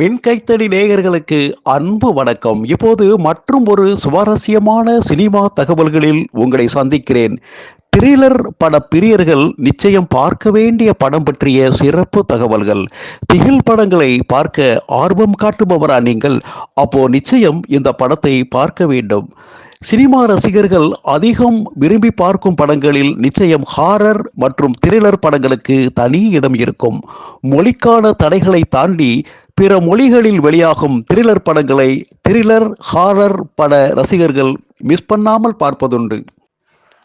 மின்கைத்தடி நேயர்களுக்கு அன்பு வணக்கம். இப்போது மற்றும் ஒரு சுவாரஸ்யமான சினிமா தகவல்களில் உங்களை சந்திக்கிறேன். த்ரில்லர் பட பிரியர்கள் நிச்சயம் பார்க்க வேண்டிய படம் பற்றிய சிறப்பு தகவல்கள். திகில் படங்களை பார்க்க ஆர்வம் காட்டுபவரா நீங்கள்? அப்போ நிச்சயம் இந்த படத்தை பார்க்க வேண்டும். சினிமா ரசிகர்கள் அதிகம் விரும்பி பார்க்கும் படங்களில் நிச்சயம் ஹாரர் மற்றும் த்ரில்லர் படங்களுக்கு தனி இடம் இருக்கும். மொழிக்கான தடைகளை தாண்டி பிற மொழிகளில் வெளியாகும் த்ரில்லர் படங்களை த்ரில்லர் ஹாரர் பட ரசிகர்கள் மிஸ் பண்ணாமல் பார்ப்பதுண்டு.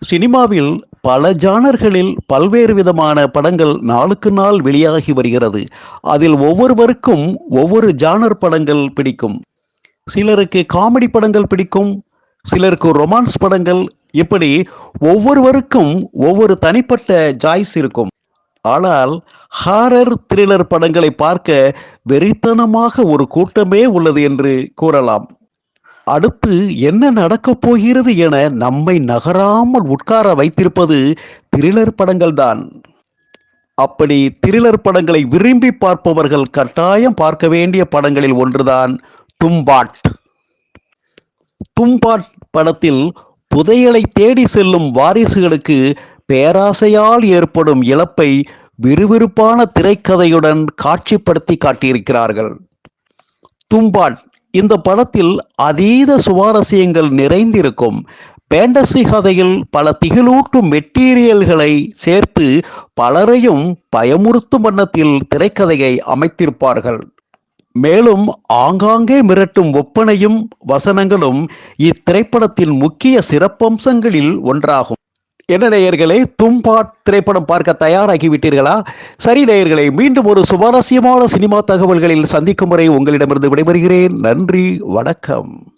சினிமாவில் பல ஜானர்களில் பல்வேறு விதமான படங்கள் நாளுக்கு நாள் வெளியாகி வருகிறது. அதில் ஒவ்வொருவருக்கும் ஒவ்வொரு ஜானர் படங்கள் பிடிக்கும். சிலருக்கு காமெடி படங்கள் பிடிக்கும் சிலருக்கு ரொமான்ஸ் படங்கள் இப்படி ஒவ்வொருவருக்கும் ஒவ்வொரு தனிப்பட்ட ஜாய்ஸ் இருக்கும். ஆனால் ஹாரர் த்ரில்லர் படங்களை பார்க்க வெறித்தனமாக ஒரு கூட்டமே உள்ளது என்று கூறலாம். அடுத்து என்ன நடக்கப் போகிறது என நம்மை நகராமல் உட்கார வைத்திருப்பது த்ரில்லர் படங்கள்தான். அப்படி த்ரில்லர் படங்களை விரும்பி பார்ப்பவர்கள் கட்டாயம் பார்க்க வேண்டிய படங்களில் ஒன்றுதான் தும்பாட். தும்பாட் படத்தில் புதையலை தேடி செல்லும் வாரிசுகளுக்கு பேராசையால் ஏற்படும் இழப்பை விறுவிறுப்பான திரைக்கதையுடன் காட்சிப்படுத்தி காட்டியிருக்கிறார்கள். தும்பாட் இந்த படத்தில் அதீத சுவாரஸ்யங்கள் நிறைந்திருக்கும். பேண்டசி கதையில் பல திகிலூட்டும் மெட்டீரியல்களை சேர்த்து பலரையும் பயமுறுத்தும் வண்ணத்தில் திரைக்கதையை அமைத்திருப்பார்கள். மேலும் ஆங்காங்கே மிரட்டும் ஒப்பனையும் வசனங்களும் இத்திரைப்படத்தின் முக்கிய சிறப்பம்சங்களில் ஒன்றாகும். என்ன நேயர்களே தும்பாட் திரைப்படம் பார்க்க தயாராகி விட்டீர்களா சரி நேயர்களே மீண்டும் ஒரு சுவாரஸ்யமான சினிமா தகவல்களில் சந்திக்கும் வரை உங்களிடமிருந்து விடைபெறுகிறேன். நன்றி வணக்கம்.